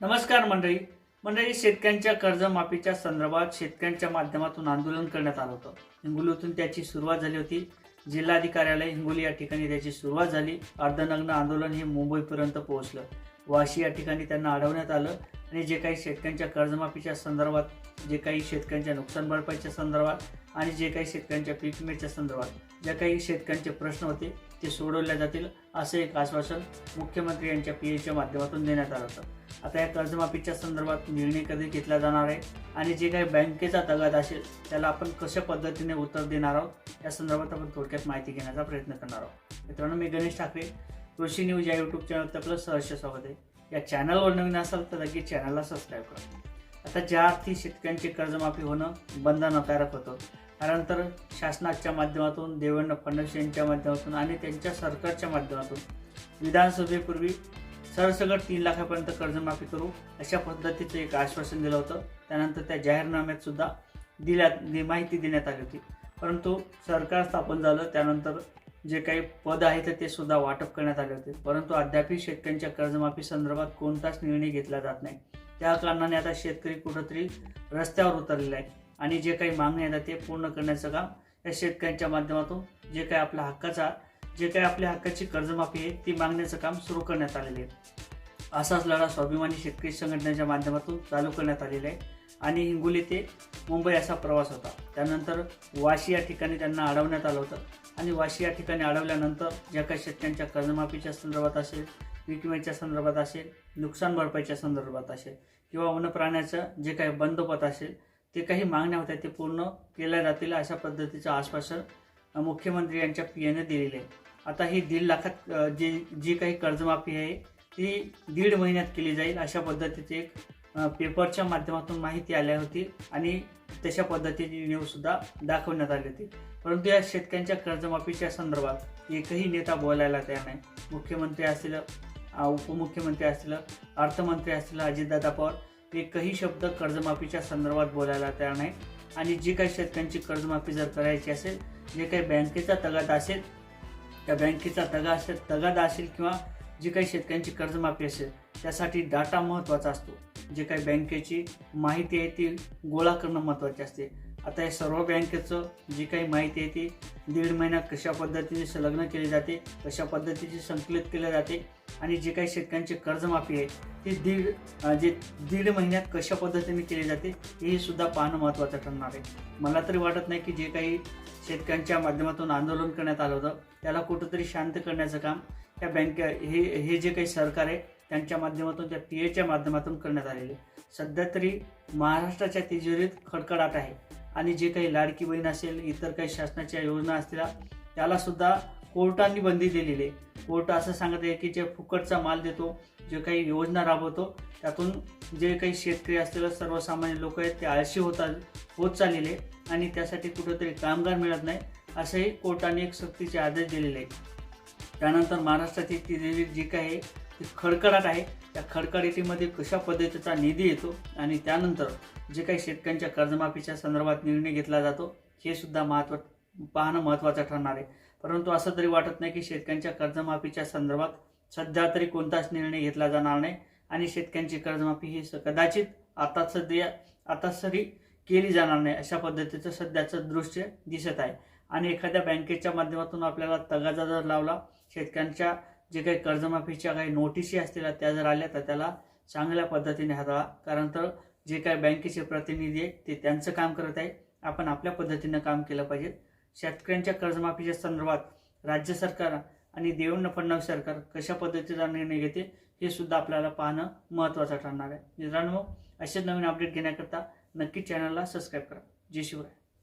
नमस्कार मंडळी. मंडळी शेतकऱ्यांच्या कर्जमाफीच्या संदर्भात शेतकऱ्यांच्या माध्यमातून आंदोलन करण्यात आलं होतं. हिंगोलीतून त्याची सुरुवात झाली होती. जिल्हाधिकार्यालय हिंगोली या ठिकाणी त्याची सुरुवात झाली. अर्धनग्न आंदोलन हे मुंबईपर्यंत पोहोचलं. वाशी या ठिकाणी त्यांना अडवण्यात आलं आणि जे काही शेतकऱ्यांच्या कर्जमाफीच्या संदर्भात जे काही शेतकऱ्यांच्या नुकसान भरपाईच्या संदर्भात आणि जे काही शेतकऱ्यांच्या पीक विम्याच्या संदर्भात ज्या काही शेतकऱ्यांचे प्रश्न होते ते सोडवले जातील असं एक आश्वासन मुख्यमंत्री यांच्या पी एच्या माध्यमातून देण्यात आलं होतं. आता या कर्जमाफीच्या संदर्भात निर्णय कधी घेतला जाणार आहे आणि जे काही बँकेचा तगाद असेल त्याला आपण कशा पद्धतीने उत्तर देणार आहोत या संदर्भात आपण थोडक्यात माहिती घेण्याचा प्रयत्न करणार आहोत. मित्रांनो मी गणेश ठाकरे कृषी न्यूज या यूट्यूब चॅनल आपलं सहर्ष स्वागत आहे. या चॅनलवर नवीन असाल तर लगेच चॅनलला सबस्क्राईब करा. आता ज्या अर्थी शेतकऱ्यांची कर्जमाफी होणं बंधनकारक होतं. त्यानंतर शासनाच्या माध्यमातून देवेंद्र फडणवीस यांच्या माध्यमातून आणि त्यांच्या सरकारच्या माध्यमातून विधानसभेपूर्वी सरसगट तीन लाखापर्यंत कर्जमाफी करू अशा पद्धतीचं एक आश्वासन दिलं होतं. त्यानंतर त्या जाहीरनाम्यात सुद्धा दिल्यात माहिती देण्यात आली होती. परंतु सरकार स्थापन झालं त्यानंतर जे काही पद आहेत तर ते सुद्धा वाटप करण्यात आले होते. परंतु अद्यापही शेतकऱ्यांच्या कर्जमाफी संदर्भात कोणताच निर्णय घेतला जात नाही. त्या कारणाने आता शेतकरी कुठंतरी रस्त्यावर उतरलेला आहे. आणि जे काही मागणी आहेत ते पूर्ण करण्याचं काम या शेतकऱ्यांच्या माध्यमातून जे काही आपल्या हक्काचा जे काही आपल्या हक्काची कर्जमाफी आहे ती मागण्याचं काम सुरू करण्यात आलेले आहे. असाच लढा स्वाभिमानी शेतकरी संघटनेच्या माध्यमातून चालू करण्यात आलेला आहे. आणि हिंगोली ते मुंबई असा प्रवास होता. त्यानंतर वाशी या ठिकाणी त्यांना अडवण्यात आलं होतं. आणि वाशी या ठिकाणी अडवल्यानंतर ज्या काही शेतकऱ्यांच्या कर्जमाफीच्या संदर्भात असेल पीक संदर्भात असेल नुकसान भरपाईच्या संदर्भात असेल किंवा वनप्राण्याचं जे काही बंदोबस्त असेल ते काही मागण्या होत्या ते पूर्ण केल्या जातील अशा पद्धतीचं आश्वासन मुख्यमंत्री यांच्या पी एने आहे आता ही दीड लाखात जी जी काही कर्जमाफी आहे ती दीड महिन्यात केली जाईल अशा पद्धतीचे एक पेपरच्या माध्यमातून माहिती आल्या होती आणि तशा पद्धतीची न्यूजसुद्धा दाखवण्यात आली होती. परंतु या शेतकऱ्यांच्या कर्जमाफीच्या संदर्भात एकही नेता बोलायला तयार नाही. मुख्यमंत्री असलेलं उपमुख्यमंत्री असतील अर्थमंत्री असतील अजितदादा पवार एकही शब्द कर्जमाफीच्या संदर्भात बोलायला तयार नाही आणि जी काही शेतकऱ्यांची कर्जमाफी जर करायची असेल जे काही बँकेचा तगादा असेल त्या बँकेचा तगा असेल तगादा असेल किंवा जी काही शेतकऱ्यांची कर्जमाफी असेल त्यासाठी डाटा महत्त्वाचा असतो. जे काही बँकेची माहिती आहे ती गोळा करणं महत्त्वाचे असते. आता या सर्व बँकेचं जी काही माहिती आहे ती दीड महिन्यात कशा पद्धतीने संलग्न केली जाते कशा पद्धतीचे संकलित केले जाते आणि जे काही शेतकऱ्यांची कर्जमाफी आहे ती दीड जे दीड महिन्यात कशा पद्धतीने केली जाते हे सुद्धा पाहणं महत्त्वाचं ठरणार आहे मला तरी वाटत नाही की जे काही शेतकऱ्यांच्या माध्यमातून आंदोलन करण्यात आलं होतं त्याला कुठंतरी शांत करण्याचं काम त्या बँके हे हे जे काही सरकार आहे त्यांच्या माध्यमातून त्या पी एच्या माध्यमातून करण्यात आलेले आहे. सध्या तरी महाराष्ट्राच्या तिजोरीत खडखडाट आहे आणि जे काही लाडकी बहीण असेल इतर काही शासनाच्या योजना असतील त्यालासुद्धा कोर्टाने बंदी दिलेली आहे. कोर्ट असं सांगत आहे की जे फुकटचा माल देतो जे काही योजना राबवतो त्यातून जे काही शेतकरी असतील सर्वसामान्य लोक आहेत ते आळशी होतात होत चाललेले आणि त्यासाठी कुठंतरी कामगार मिळत नाही असंही कोर्टाने एक सक्तीचे आदेश दिलेले आहेत. त्यानंतर महाराष्ट्राची ती जी काही ती खडखडाट आहे. त्या खडखडीटीमध्ये कशा पद्धतीचा निधी येतो आणि त्यानंतर जे काही शेतकऱ्यांच्या कर्जमाफीच्या संदर्भात निर्णय घेतला जातो हे सुद्धा महत्त्व पाहणं महत्त्वाचं ठरणार आहे. परंतु असं तरी वाटत नाही की शेतकऱ्यांच्या कर्जमाफीच्या संदर्भात सध्या तरी कोणताच निर्णय घेतला जाणार नाही. आणि शेतकऱ्यांची कर्जमाफी ही स- कदाचित आता सध्या आता सरी केली जाणार नाही अशा पद्धतीचं सध्याचं दृश्य दिसत आहे. आणि एखाद्या बँकेच्या माध्यमातून आपल्याला तगादा जर लावला शेतकऱ्यांच्या जे काही कर्जमाफीच्या काही नोटिसी असतील त्या जर आल्या तर त्याला चांगल्या पद्धतीने हाताळा. कारण तर जे काही बँकेचे प्रतिनिधी आहेत ते त्यांचं काम करत आहे. आपण आपल्या पद्धतीनं काम केलं पाहिजे. शेतकऱ्यांच्या कर्जमाफीच्या संदर्भात राज्य सरकार आणि देवेंद्र फडणवीस सरकार कशा पद्धतीचा निर्णय घेते हे सुद्धा आपल्याला पाहणं महत्त्वाचं ठरणार आहे. मित्रांनो असेच नवीन अपडेट घेण्याकरता नक्की चॅनलला सबस्क्राईब करा. जय शिवराय.